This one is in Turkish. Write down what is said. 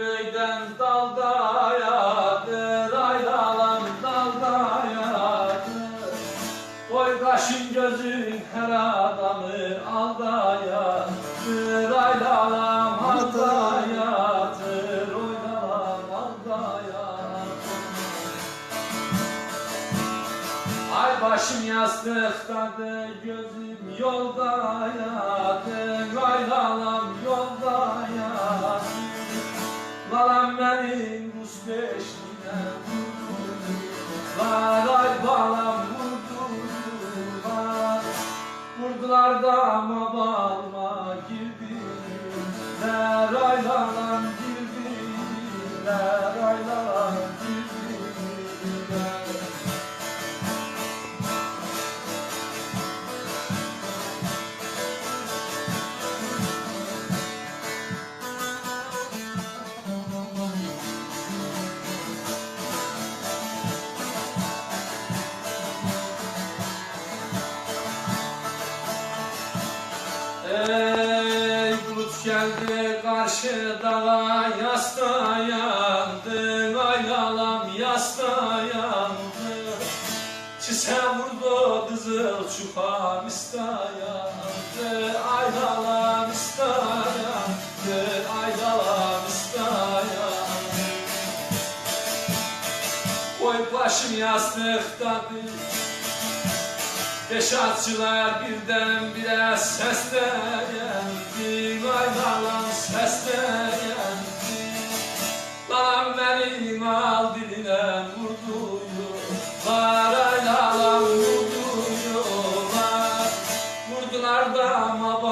büyden dalda yatır aydalan dalda yatır. Koy her adamı alda yatır aydalan alda yatır. Ay başım yastıktadır gözüm yolda yatır. Balam benim Rus peşine vurdular Ay balam vurdular. Vurdular da ama balma girdiler. Aylalam girdiler Ey bulut geldi karşı dağa yasta yandın aynalam yasta yandı. Çise vurdu kızıl çupa mista yandı. Aynalam mista yandı. Aynalam mista yandı. Oy başım Yaşatçılar birdenbire sesleyendi Vay lan sesleyendi Lan benim al diline vurduyorlar Ay lan vurduyorlar Vurdular da ama